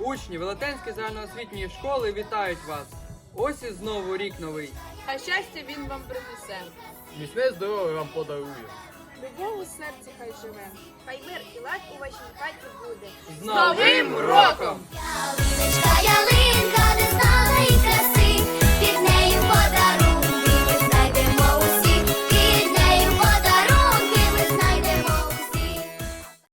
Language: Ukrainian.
учні Велетенської загальноосвітньої школи вітають вас. Ось і знову рік новий. А щастя він вам принесе. Міцне здоров'я вам подарує. Любов у серці хай живе. Хай мир і лад у вашій хаті буде. З Новим роком!